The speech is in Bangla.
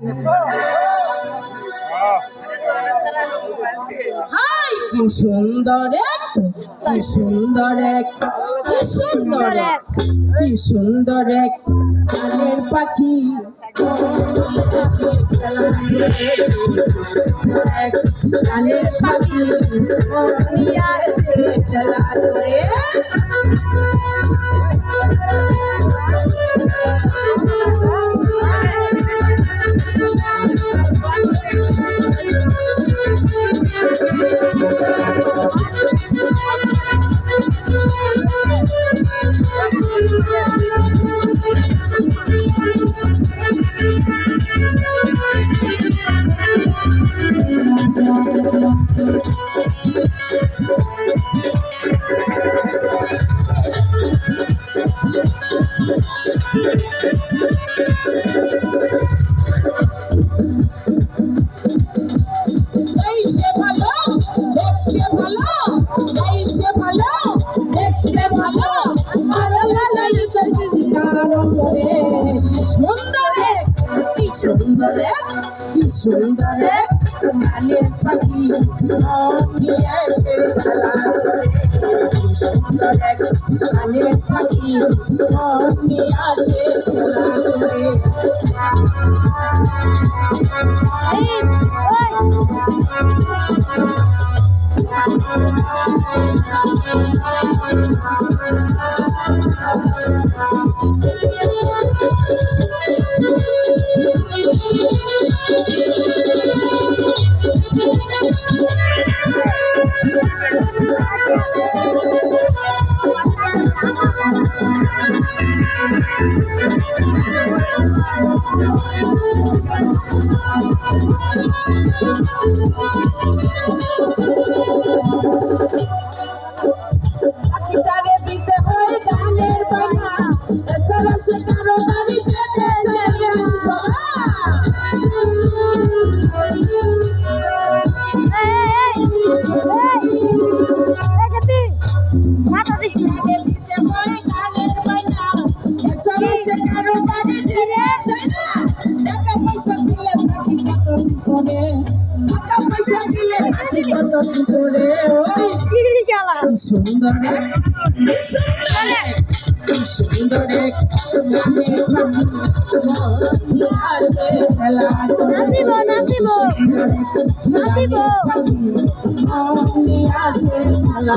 কি সুন্দর এক, কি সুন্দর এক, কি সুন্দর কি সুন্দর এক, কানের পাখি। কানের পাখি। খেলা সুন্দর এক, কি সুন্দর কি সুন্দর কানের পাখি। কি সুন্দর কানের পাখি আসে Thank you. করে টাকা পয়সা দিলে কত কি করে ওই সুন্দর সুন্দর সুন্দর রে, গানের পাখি মন আসে খেলা। নাচিব, নাচিব। নাচিব। আসে খেলা